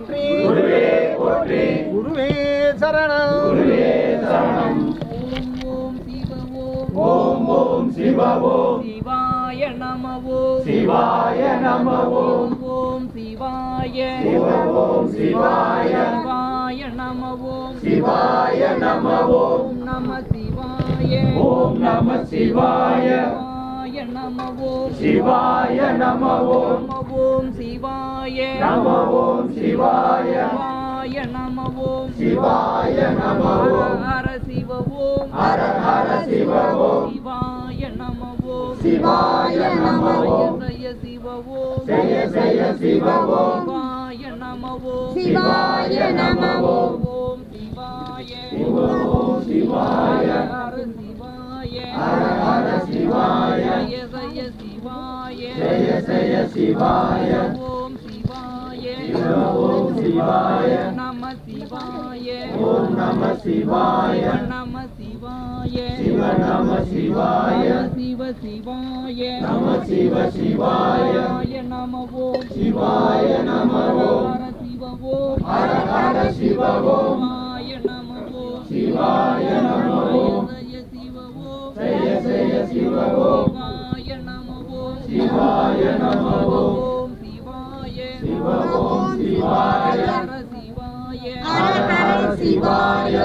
போற்றி. குருவே போற்றி. குருவே சரணம். குருவே சரணம். ஓம் ஓம் சிவ ஓம் சிவாய நமவோ. சிவாய நம ஓம் ஓம் சிவாய. சிவ ஓம் சிவாய. சிவாய நமவோ. சிவாய நம ஓம் ஓம் நம சிவாய. ஓம் நம சிவாய சிவாய நமவோ. சிவாய நம ஓம் நம ஓம் சிவாய. நம ஓம் சிவாய. சிவாய நமவோ. சிவாய நம ஹர ஓம் ஹர சிவ ஓம் ஹர ஹர சிவ ஓம் சிவாய நமவோ. சிவாய நம ஓம் ஜய சிவ ஓம் ஜெய ஜெய சிவ ஓம் சிவாய நமவோ. சிவாய நம ஓம் ஓம் சிவாய. சிவ ஓம் சிவாய. ஹர சிவாய. ஹர ஹர சிவாய ஜய ஜய சிவாய ஜெய ஜெய சிவாய ஓம் சிவாய சிவ ஓம் சிவாய நம சிவாய ஓம் நம சிவாய நம சிவாய சிவ நம சிவாய சிவ சிவாய நம சிவ சிவாய சிவாய நம ஓம் சிவாய நம ஓம் ஹர சிவ ஓம் ஹர ஹர சிவ ஓம் சிவாய நம ஓம் சிவாய நம ஓம் ஜய சிவ ஓம் ஜெய ஜெய சிவ ஓம் சிவாய நம ஓம் சிவாய நம ஓம் சிவாய சிவ ஓம் சிவாய சிவாய சிவாய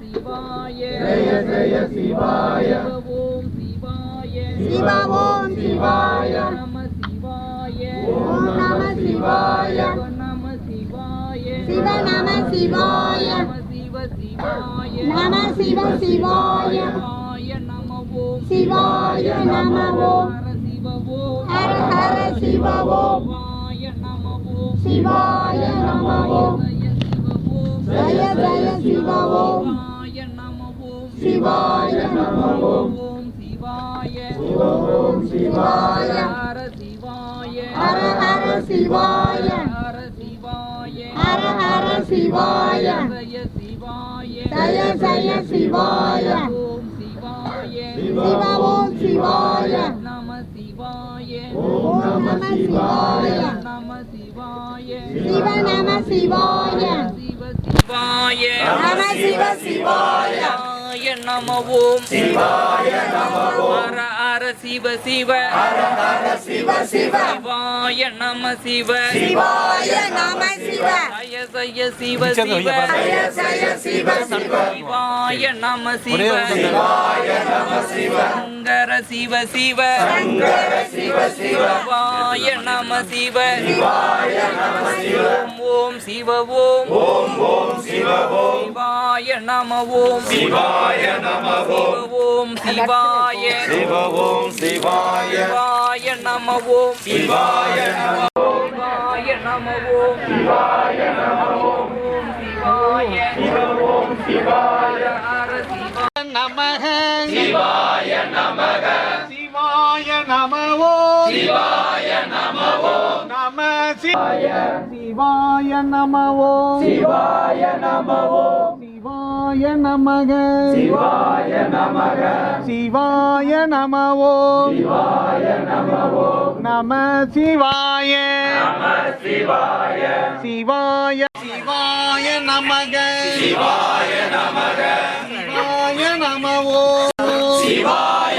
சிவாய ஜெய ஜெய சிவாய சிவ ஓம் சிவாய சிவ ஓம் சிவாய நம சிவாய ஓம் நம சிவாய சிவ நம சிவாய. சிவ நம சிவாய நம சிவ சிவாய நம சிவ சிவாய சிவாய நம ஓம் சிவாய நம ஓம் ஹர சிவ ஓம் ஹர ஹர சிவ ஓம் சிவாய நம. ஓம் சிவாய நம. ஓம் ஜய ஜய ஜய சிவ ஓம் சிவாய நம. ஓம் சிவாய ஓம் சிவாய. சிவ ஓம் சிவாய. ஹர சிவாய. ஹர ஹர சிவாய. ஹர சிவாய. ஹர ஹர சிவாய. ஜய சிவாய. ஜய ஜய சிவாய. ஓம் சிவாய. சிவ ஓம் சிவாய. ஓம் நம சிவாய. நம சிவாய சிவ நம சிவாய. சிவ சிவாய நம சிவ சிவாய. சிவாய நம ஓம் சிவாய நம ஹர ஹர சிவ சிவ. ஹர ஹர சிவ சிவ. சிவாய நம சிவ. சிவாய நம சிவ. ஜய ஜய சிவ சிவ. ஜய ஜய சிவ சிவ. சிவாய நம சிவ. சிவாய நம சிவ. சங்கர சிவ சிவ சிவாய நம சிவ ஓம் ஓம் சிவ ஓம் ஓம் ஓம் சிவ ஓம் சிவாய நம ஓம் சிவாய நம ஓம் ஓம் சிவாய சிவ ஓம் சிவாய சிவாய நம ஓம் சிவாய நம சிவாய நம ஓம் சிவாய நம ஓம் சிவாய சிவ ஓம் சிவாய நம சிவாய சிவாய நம ஓம் நம சிவாய. சிவாய நமவோ. சிவாய நம ஓம் சிவாய நமக. சிவாய நமக. சிவாய நமவோ. சிவாய நம ஓம் நம சிவாய. நம சிவாய. சிவாய. சிவாய நமக. சிவாய நமக. சிவாய நமவோ. சிவாய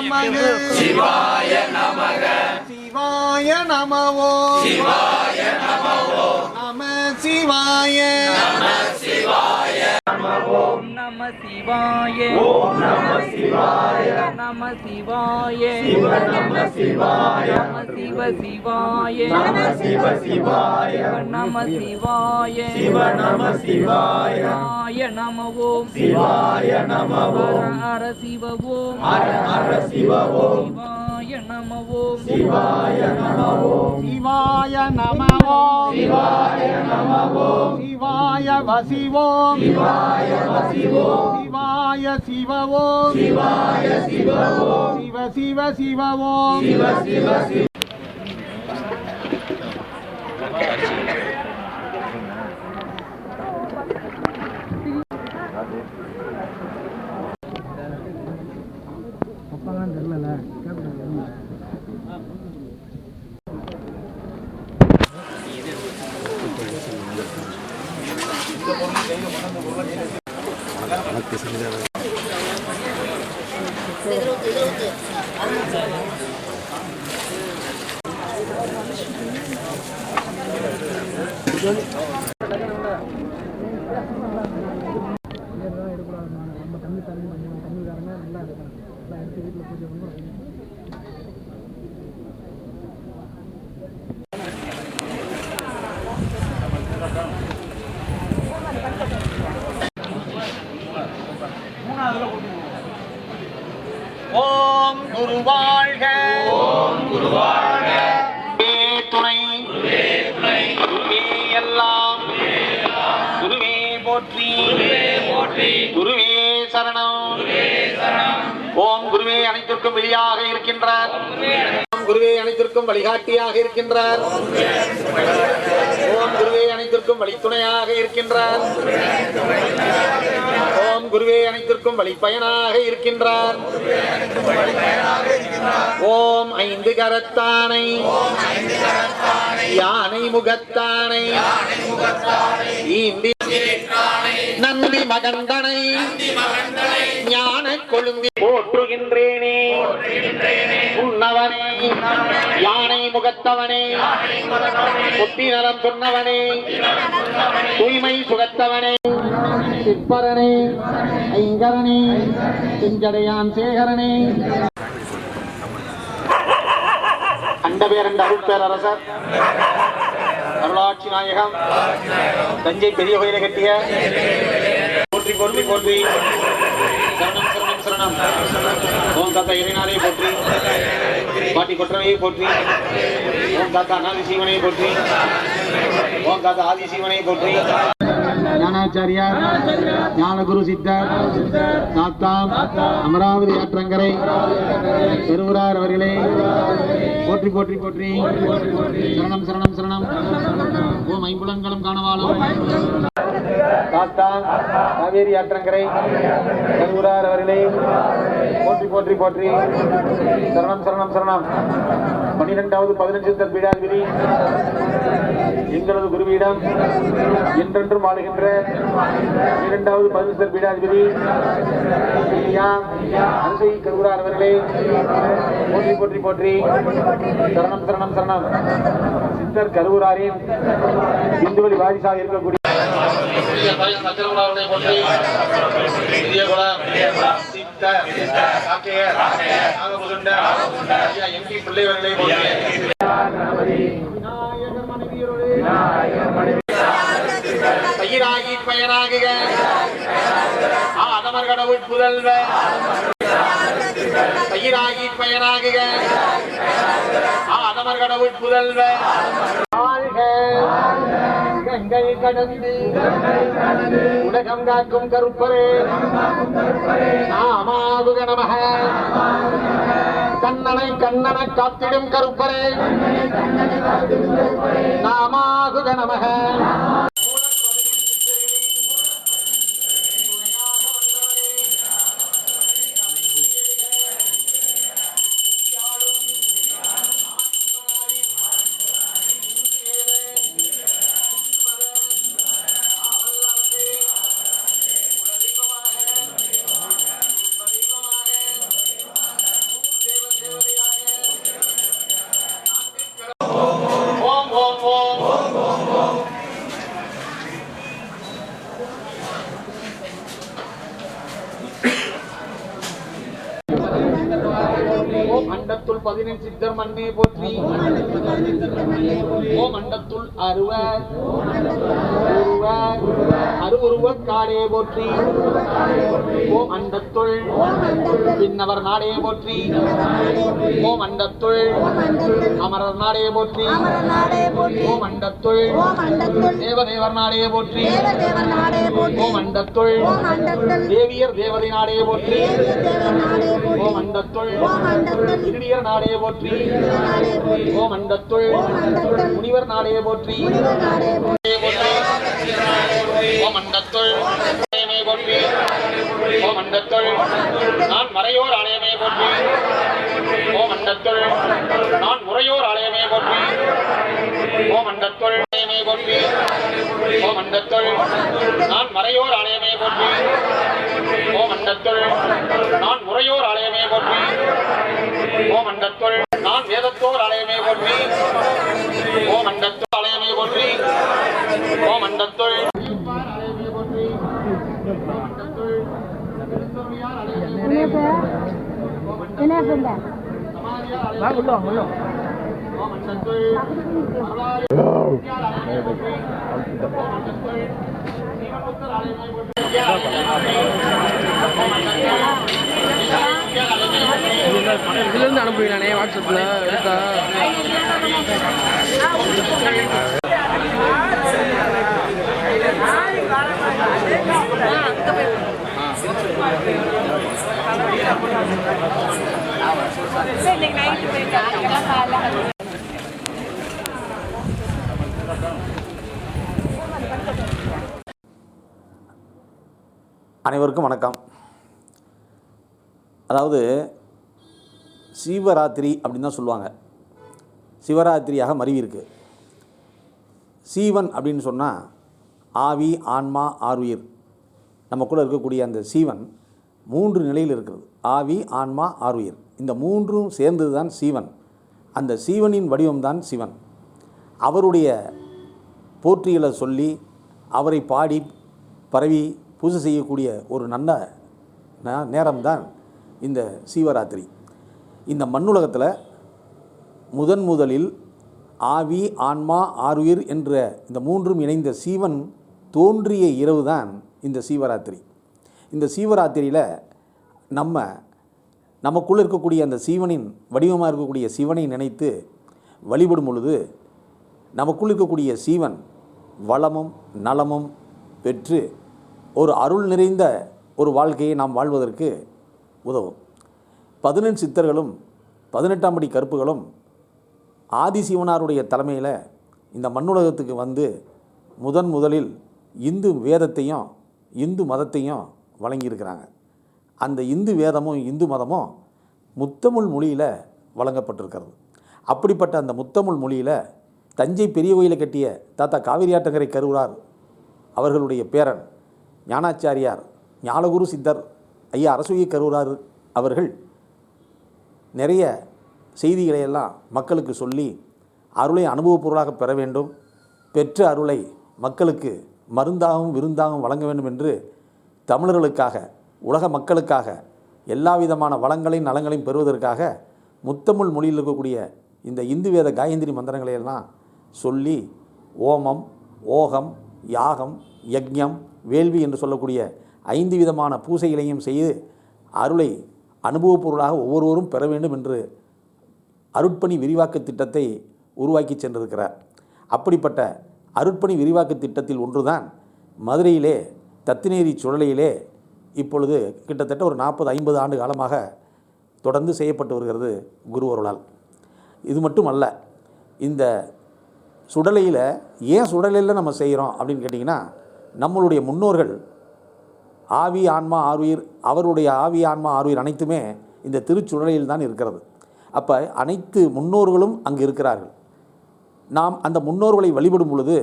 நமக. சிவாய நமக. சிவாய நமவோ. சிவாய நம ஓம் நம சிவாய நம சிவாய நம ஓம் நம சிவாய ஓம் நம சிவாய நம சிவாய சிவ நம சிவாய நம சிவ சிவாய நம சிவ சிவாய நம சிவாய சிவ நம சிவாய சிவாய நம ஓம் சிவாய நம ஓம் ஹர சிவ ஓம் ஹர ஹர சிவ ஓம் சிவாய. நம ஓம் சிவாய நம ஓம் சிவாய நமவோ. சிவாய நம ஓம் சிவாய வசிவோம் சிவாய வசிவோம் சிவாய சிவவோம் சிவாய சிவ ஓம் சிவ சிவ சிவவோம் சிவ சிவ சிவ. எனக்கு செஞ்ச எடுக்கூடாது நம்ம தமிழ் தண்ணி நல்லா எடுக்கணும் நல்லா எடுத்து வீட்டில் பூஜை பண்ணுவோம் சரணம். ஓம் குருவே அனைத்திற்கும் வெளியாக இருக்கின்றார். ஓம் குருவே அனைத்திற்கும் வழிகாட்டியாக இருக்கின்றார். ஓம் குருவே அனைத்திற்கும் வழித்துணையாக இருக்கின்றார். ஓம் குருவே அனைத்திற்கும் வழிப்பயனாக இருக்கின்றார். ஓம் ஐந்து கரத்தானை யானை முகத்தானை ஈந்தி நந்தி மகந்தனை ஞான கொழுந்தி போற்றுகின்றேனே. உன்னவனே யானை முகத்தவனே. புத்தி நலம் சொன்னவனே. தூய்மை சுகத்தவனே சிற்பரனே. ஐங்கரனே. செஞ்சடையான் சேகரனே. அண்டபேரண்ட அருள் பேரரசர் அருளாட்சி நாயகம். தஞ்சை பெரிய கோயிலை கட்டிய போற்றி போற்றி போற்றி. சரணம் சரணம் சரணம். ஓம் தாத்தா இறைநாளை போற்றி. பாட்டி கொற்றவையை போற்றி. ஓம் தாத்தா அனாதி சீவனை போற்றி. ஓம் தாத்தா ஆதி சீவனை போற்றி. ஞானாச்சாரியார் ஞானகுரு சித்தர் சாத்தாம் அமராவதி ஆற்றங்கரை பெருவுரார் அவர்களே. போற்றி போற்றி போற்றி. சரணம் சரணம் சரணம். ஓம் காணவாலும் காணவாளும் காவேரி ஆற்றங்கரை பெருவுரார் அவர்களை போற்றி போற்றி போற்றி. சரணம் சரணம் சரணம். பன்னிரெண்டாவது பதினஞ்சு பீடாதிபதி எங்களது குருவீடம் என்றென்றும் ஆளுகின்ற இரண்டாவது பதினஞ்சு பீடாதிபதி அன்பை அரிசை கருவுரார் அவர்களே போற்றி போற்றி போற்றி. சரணம் சரணம் சரணம். சித்தர் கருவூராரின் இந்துவழி வாரிசாக இருக்கக்கூடிய பெரிய பையன் சத்திரகுலாருடைய சித்தர் காக்கையர் நாகபுசுண்டர் ஐயா எம்பி பிள்ளைவர்களை போற்றி விநாயகர் மனைவியருளே பயிராகி பயனாகுக ஆதமர் கடவுள் புதல்வர் பயிராகி பயனாகுக ஆதமர் கடவுள் புதல்வர் வாழ்க கண்கள் கடந்து உலகம் காக்கும் கருப்பரே. நாமாவுக நமக. கண்ணனை கண்ணன காத்திடும் கருப்பரே. நாமாகுக நமக. மண்டத்துள் அண்டத்துள் பதினெண் சித்தர் மண்ணே போற்றி. ஓ மண்டத்துள் அருவ உருவ அருவுருவ காடே போற்றி. ஓ மண்டத்துள் பின்னவர் நாடே போற்றி. ஓ மண்டத்துள் அமரர் நாடே போற்றி. ஓ மண்டத்துள் தேவதேவர் நாடே போற்றி. ஓ மண்டத்துள் தேவியர் தேவதை நாடே போற்றி. ஓ மண்டத்துள் போற்றி நாடே போற்றி. ஓம் அண்டத்துள் முனிவர் நாடே போற்றி. ஓம் அண்டத்துள் போற்றி. ஓம் அண்டத்துள் நான் மறையோர் ஆலயமே போற்றி. ஓம் அண்டத்துள் நான் முறையோர் ஆலயமே போற்றி. ஓம் அண்டத்துள் ஆலயமே போற்றி. ஓம் அண்டத்துள் நான் மறையோர் ஆலயமே போற்றி. ஓம் அண்டத்துள் நான் அண்டத்துள் நான் வேதத்தோர் அலையமே போற்றி ஓம் அண்டத்தோர் அலையமே போற்றி ஓம் அண்டத்துள் என்ன சொல்ற இதுலேருந்து அனுப்புவீங்களாண்ணே? வாட்ஸ்அப்பில் எடுத்தா? அனைவருக்கும் வணக்கம். அதாவது சீவராத்திரி அப்படின்னு தான் சொல்லுவாங்க. சிவராத்திரியாக மருவி இருக்கு சீவன் அப்படின்னு சொன்னால் ஆவி ஆன்மா ஆருயிர் நமக்குள்ளே இருக்கக்கூடிய அந்த சீவன் மூன்று நிலையில் இருக்கிறது. ஆவி ஆன்மா ஆருயிர் இந்த மூன்றும் சேர்ந்தது தான் சீவன். அந்த சீவனின் வடிவம்தான் சிவன். அவருடைய போற்றிகளை சொல்லி அவரை பாடி பரவி பூஜை செய்யக்கூடிய ஒரு நல்ல நேரம்தான் இந்த சிவராத்திரி. இந்த மண்ணுலகத்தில் முதன் முதலில் ஆவி ஆன்மா ஆருயிர் என்ற இந்த மூன்றும் இணைந்த சீவன் தோன்றிய இரவு தான் இந்த சீவராத்திரி. இந்த சீவராத்திரியில் நம்ம நமக்குள்ளே இருக்கக்கூடிய அந்த சீவனின் வடிவமாக இருக்கக்கூடிய சிவனை நினைத்து வழிபடும் பொழுது நமக்குள் இருக்கக்கூடிய சீவன் வளமும் நலமும் பெற்று ஒரு அருள் நிறைந்த ஒரு வாழ்க்கையை நாம் வாழ்வதற்கு உதவும். பதினெண் சித்தர்களும் பதினெட்டாம் படி கருப்புகளும் ஆதிசிவனாருடைய தலைமையில் இந்த மண்ணுலகத்துக்கு வந்து முதன் முதலில் இந்து வேதத்தையும் இந்து மதத்தையும் வழங்கியிருக்கிறாங்க. அந்த இந்து வேதமும் இந்து மதமும் முத்தமிழ் மொழியில் வழங்கப்பட்டிருக்கிறது. அப்படிப்பட்ட அந்த முத்தமிழ் மொழியில் தஞ்சை பெரிய கோயிலை கட்டிய தாத்தா காவிரியாட்டங்கரை கருவூரார் அவர்களுடைய பேரன் ஞானாச்சாரியார் ஞானகுரு சித்தர் ஐயா அரசுய கரூரார் அவர்கள் நிறைய செய்திகளை எல்லாம் மக்களுக்கு சொல்லி அருளை அனுபவப்பொருளாக பெற வேண்டும் பெற்ற அருளை மக்களுக்கு மருந்தாகவும் விருந்தாகவும் வழங்க வேண்டும் என்று தமிழர்களுக்காக உலக மக்களுக்காக எல்லா விதமான வளங்களையும் நலங்களையும் பெறுவதற்காக முத்தமிழ் மொழியில் இருக்கக்கூடிய இந்த இந்து வேத காயந்திரி மந்திரங்களை எல்லாம் சொல்லி ஓமம் ஓகம் யாகம் யக்ஞம் வேள்வி என்று சொல்லக்கூடிய ஐந்து விதமான பூசைகளையும் செய்து அருளை அனுபவப்பொருளாக ஒவ்வொருவரும் பெற வேண்டும் என்று அருட்பணி விரிவாக்க திட்டத்தை உருவாக்கி சென்றிருக்கிறார். அப்படிப்பட்ட அருட்பணி விரிவாக்க திட்டத்தில் ஒன்றுதான் மதுரையிலே தத்தினேரி சுழலையிலே இப்பொழுது கிட்டத்தட்ட ஒரு நாற்பது ஐம்பது ஆண்டு காலமாக தொடர்ந்து செய்யப்பட்டு வருகிறது குருவருளால் இது மட்டும் அல்ல இந்த சுடலையில் ஏன் சுடலையில் நம்ம செய்கிறோம் அப்படின்னு கேட்டிங்கன்னா நம்மளுடைய முன்னோர்கள் ஆவி ஆன்மா ஆருயிர் அவருடைய ஆவி ஆன்மா ஆருயிர் அனைத்துமே இந்த திருச்சுழலையில் தான் இருக்கிறது. அப்போ அனைத்து முன்னோர்களும் அங்கு இருக்கிறார்கள். நாம் அந்த முன்னோர்களை வழிபடும் பொழுது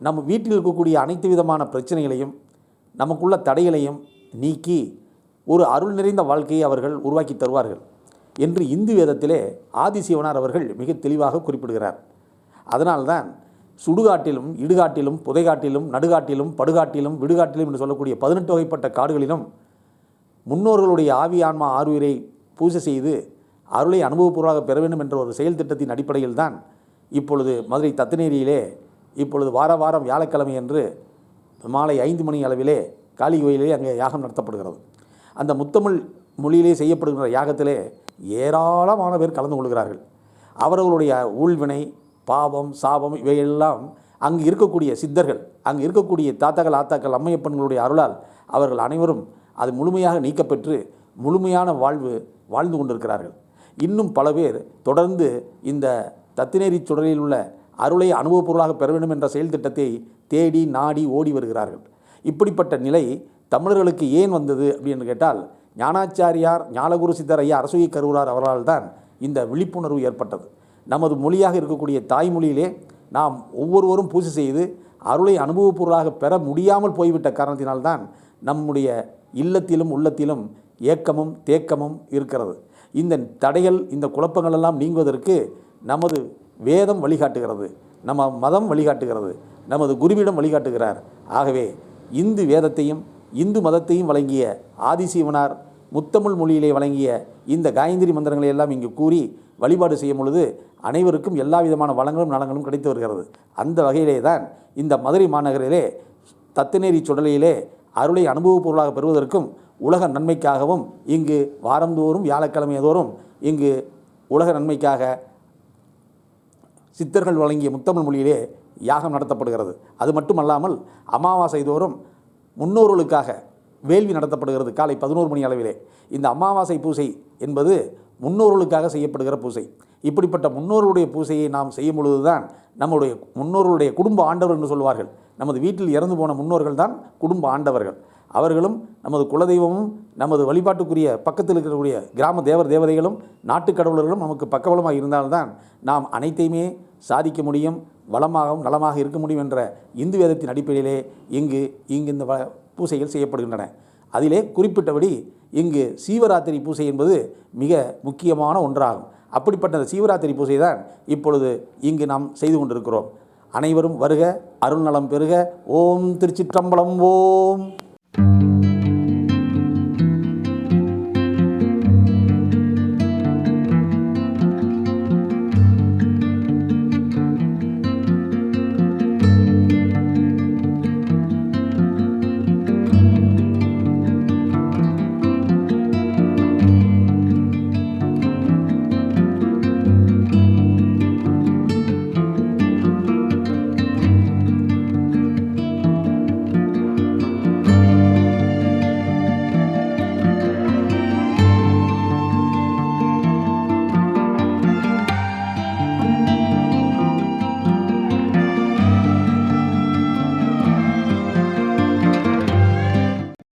நம்ம வீட்டில் இருக்கக்கூடிய அனைத்து விதமான பிரச்சனைகளையும் நமக்குள்ள தடைகளையும் நீக்கி ஒரு அருள் நிறைந்த வாழ்க்கையை அவர்கள் உருவாக்கி தருவார்கள் என்று இந்து வேதத்திலே ஆதிசிவனார் அவர்கள் மிக தெளிவாக குறிப்பிடுகிறார். அதனால்தான் சுடுகாட்டிலும் இடுகாட்டிலும் புதைகாட்டிலும் நடுகாட்டிலும் படுகாட்டிலும் விடுகாட்டிலும் என்று சொல்லக்கூடிய பதினெட்டு வகைப்பட்ட காடுகளிலும் முன்னோர்களுடைய ஆவி ஆன்மா ஆறுயிரை பூஜை செய்து அருளை அனுபவபூர்வமாக பெற வேண்டும் என்ற ஒரு செயல் திட்டத்தின் அடிப்படையில் தான் இப்பொழுது மதுரை தத்துநேரியிலே இப்பொழுது வார வாரம் வியாழக்கிழமை என்று மாலை ஐந்து மணி அளவிலே காளி கோயிலே அங்கே யாகம் நடத்தப்படுகிறது. அந்த முத்தமிழ் மொழியிலே செய்யப்படுகின்ற யாகத்திலே ஏராளமான பேர் கலந்து கொள்கிறார்கள். அவர்களுடைய ஊழ்வினை பாவம் சாபம் இவையெல்லாம் அங்கு இருக்கக்கூடிய சித்தர்கள் அங்கு இருக்கக்கூடிய தாத்தாக்கள் ஆத்தாக்கள் அம்மையப்பன்களுடைய அருளால் அவர்கள் அனைவரும் அது முழுமையாக நீக்கப்பெற்று முழுமையான வாழ்வு வாழ்ந்து கொண்டிருக்கிறார்கள். இன்னும் பல பேர் தொடர்ந்து இந்த தத்தினேரி சுடரில் உள்ள அருளை அனுபவப்பொருளாக பெற வேண்டும் என்ற செயல் திட்டத்தை தேடி நாடி ஓடி வருகிறார்கள். இப்படிப்பட்ட நிலை தமிழர்களுக்கு ஏன் வந்தது அப்படின்னு கேட்டால் ஞானாச்சாரியார் ஞானகுரு சித்தர் ஐயா அரசுகை கருவூரார் அவர்களால் தான் இந்த விழிப்புணர்வு ஏற்பட்டது. நமது மொழியாக இருக்கக்கூடிய தாய்மொழியிலே நாம் ஒவ்வொருவரும் பூஜை செய்து அருளை அனுபவப்பொருளாக பெற முடியாமல் போய்விட்ட காரணத்தினால்தான் நம்முடைய இல்லத்திலும் உள்ளத்திலும் ஏக்கமும் தேக்கமும் இருக்கிறது. இந்த தடைகள் இந்த குழப்பங்கள் எல்லாம் நீங்குவதற்கு நமது வேதம் வழிகாட்டுகிறது. நம்ம மதம் வழிகாட்டுகிறது. நமது குருவிடம் வழிகாட்டுகிறார். ஆகவே இந்து வேதத்தையும் இந்து மதத்தையும் வழங்கிய ஆதிசீவனார் முத்தமிழ் மொழியிலே வழங்கிய இந்த காயந்திரி மந்திரங்களை எல்லாம் இங்கு கூறி வழிபாடு செய்யும் பொழுது அனைவருக்கும் எல்லா விதமான வளங்களும் நலங்களும் கிடைத்து வருகிறது. அந்த வகையிலே தான் இந்த மதுரை மாநகரிலே தத்துநேரி சுடலையிலே அருளை அனுபவப் பொருளாக பெறுவதற்கும் உலக நன்மைக்காகவும் இங்கு வாரந்தோறும் வியாழக்கிழமை தோறும் இங்கு உலக நன்மைக்காக சித்தர்கள் வழங்கிய முத்தமிழ் மொழியிலே யாகம் நடத்தப்படுகிறது. அது மட்டுமல்லாமல் அமாவாசை தோறும் முன்னோர்களுக்காக வேள்வி நடத்தப்படுகிறது காலை பதினோரு மணி அளவிலே. இந்த அமாவாசை பூசை என்பது முன்னோர்களுக்காக செய்யப்படுகிற பூசை. இப்படிப்பட்ட முன்னோர்களுடைய பூசையை நாம் செய்யும் பொழுதுதான் நம்முடைய முன்னோர்களுடைய குடும்ப ஆண்டவர் என்று சொல்வார்கள். நமது வீட்டில் இறந்து போன முன்னோர்கள் தான் குடும்ப ஆண்டவர்கள். அவர்களும் நமது குலதெய்வமும் நமது வழிபாட்டுக்குரிய பக்கத்தில் இருக்கக்கூடிய கிராம தேவர் தேவதைகளும் நாட்டுக் கடவுளர்களும் நமக்கு பக்கபலமாக இருந்தால்தான் நாம் அனைத்தையுமே சாதிக்க முடியும் வளமாகவும் நலமாக இருக்க முடியும் என்ற இந்து வேதத்தின் அடிப்படையிலே இங்கு இங்கு இந்த வ- பூசைகள் செய்யப்படுகின்றன. அதிலே குறிப்பிட்டபடி இங்கு சீவராத்திரி பூசை என்பது மிக முக்கியமான ஒன்றாகும். அப்படிப்பட்ட அந்த சீவராத்திரி பூசை தான் இப்பொழுது இங்கு நாம் செய்து கொண்டிருக்கிறோம். அனைவரும் வருக அருள்நலம் பெறுக ஓம் திருச்சிற்றம்பலம் ஓம்.